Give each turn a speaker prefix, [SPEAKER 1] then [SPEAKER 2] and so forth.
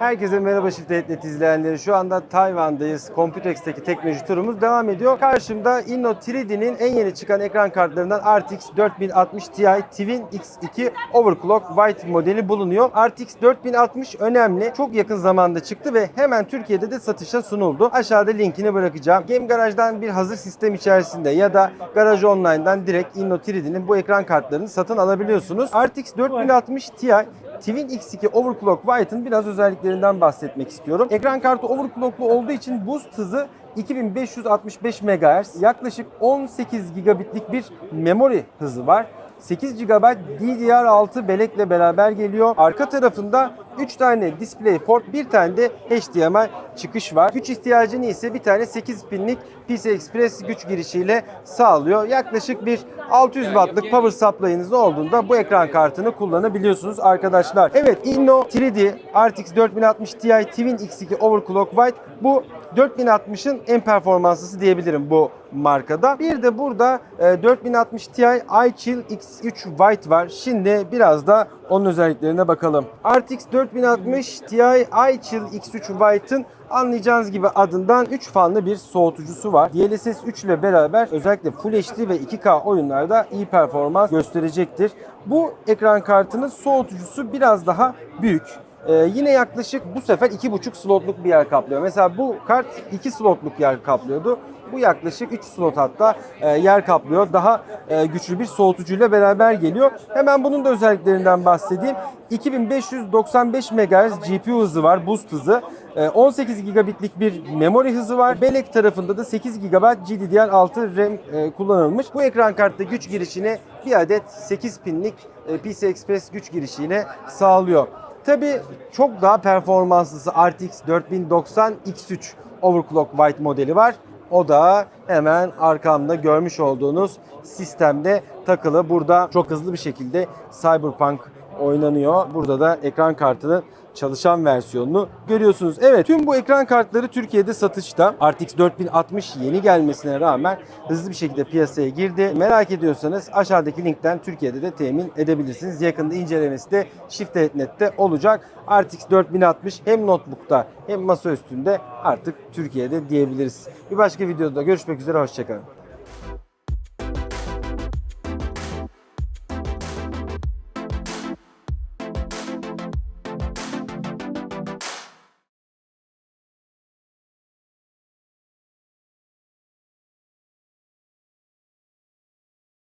[SPEAKER 1] Herkese merhaba Shift Net izleyenleri. Şu anda Tayvan'dayız. Computex'teki teknoloji turumuz devam ediyor. Karşımda Inno 3D'nin en yeni çıkan ekran kartlarından RTX 4060 Ti Twin X2 Overclock White modeli bulunuyor. RTX 4060 önemli. Çok yakın zamanda çıktı ve hemen Türkiye'de de satışa sunuldu. Aşağıda linkini bırakacağım. Game Garage'dan bir hazır sistem içerisinde ya da Garage Online'dan direkt Inno 3D'nin bu ekran kartlarını satın alabiliyorsunuz. RTX 4060 Ti Twin X2 Overclock White'ın biraz özelliklerinden bahsetmek istiyorum. Ekran kartı overclocklu olduğu için boost hızı 2565 MHz, yaklaşık 18 gigabitlik bir memori hızı var. 8 GB DDR6 bellekle beraber geliyor. Arka tarafında 3 tane DisplayPort, bir tane de HDMI çıkış var. Güç ihtiyacını ise bir tane 8 pinlik PCI Express güç girişiyle sağlıyor. Yaklaşık bir 600 wattlık power supply'ınız olduğunda bu ekran kartını kullanabiliyorsunuz arkadaşlar. Evet Inno 3D RTX 4060 Ti Twin X2 Overclock White bu 4060'ın en performanslısı diyebilirim bu markada. Bir de burada e, 4060 Ti iChill X3 White var. Şimdi biraz da onun özelliklerine bakalım. RTX 4060 Ti iChill X3 White'ın anlayacağınız gibi adından 3 fanlı bir soğutucusu var. DLSS 3 ile beraber özellikle Full HD ve 2K oyunlarda iyi performans gösterecektir. Bu ekran kartının soğutucusu biraz daha büyük. Ee, yine yaklaşık bu sefer 2,5 slotluk bir yer kaplıyor. Mesela bu kart 2 slotluk yer kaplıyordu. Bu yaklaşık 3 slot hatta e, yer kaplıyor. Daha e, güçlü bir soğutucuyla beraber geliyor. Hemen bunun da özelliklerinden bahsedeyim. 2595 MHz GPU hızı var, boost hızı. E, 18 gigabitlik bir memori hızı var. Bellek tarafında da 8 GB GDDR6 RAM e, kullanılmış. Bu ekran kartı güç girişini bir adet 8 pinlik e, PCI Express güç girişiyle sağlıyor. Tabi çok daha performanslısı RTX 4090 X3 Overclock White modeli var. O da hemen arkamda görmüş olduğunuz sistemde takılı. Burada çok hızlı bir şekilde Cyberpunk oynanıyor. Burada da ekran kartının çalışan versiyonunu görüyorsunuz. Evet tüm bu ekran kartları Türkiye'de satışta. RTX 4060 yeni gelmesine rağmen hızlı bir şekilde piyasaya girdi. Merak ediyorsanız aşağıdaki linkten Türkiye'de de temin edebilirsiniz. Yakında incelemesi de Shift.net'te olacak. RTX 4060 hem notebook'ta hem masa üstünde artık Türkiye'de diyebiliriz. Bir başka videoda görüşmek üzere hoşçakalın.